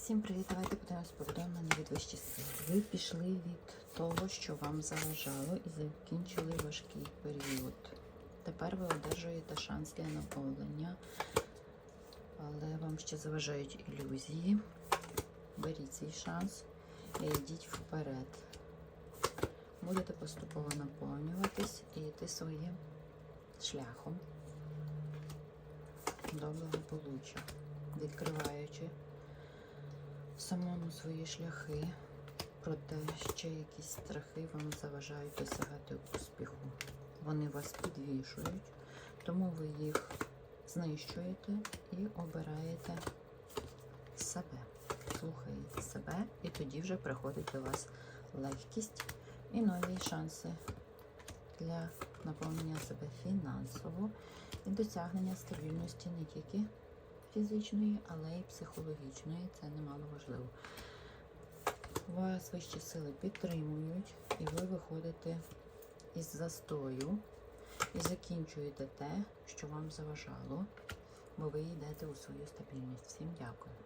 Всім привіт! Давайте подивимось повідомлення від вищі сили. Ви пішли від того, що вам заважало, і закінчили важкий період. Тепер ви одержуєте шанс для наповнення, але вам ще заважають ілюзії. Беріть свій шанс і йдіть вперед. Будете поступово наповнюватись і йти своїм шляхом до благополуччя, відкриваючи самому свої шляхи, проте ще якісь страхи вам заважають досягати успіху. Вони вас підвішують, тому ви їх знищуєте і обираєте себе. Слухаєте себе, і тоді вже приходить до вас легкість і нові шанси для наповнення себе фінансово і досягнення стабільності не тільки фізичної, але й психологічної. Це немало важливо. Вас вищі сили підтримують, і ви виходите із застою і закінчуєте те, що вам заважало, бо ви йдете у свою стабільність. Всім дякую.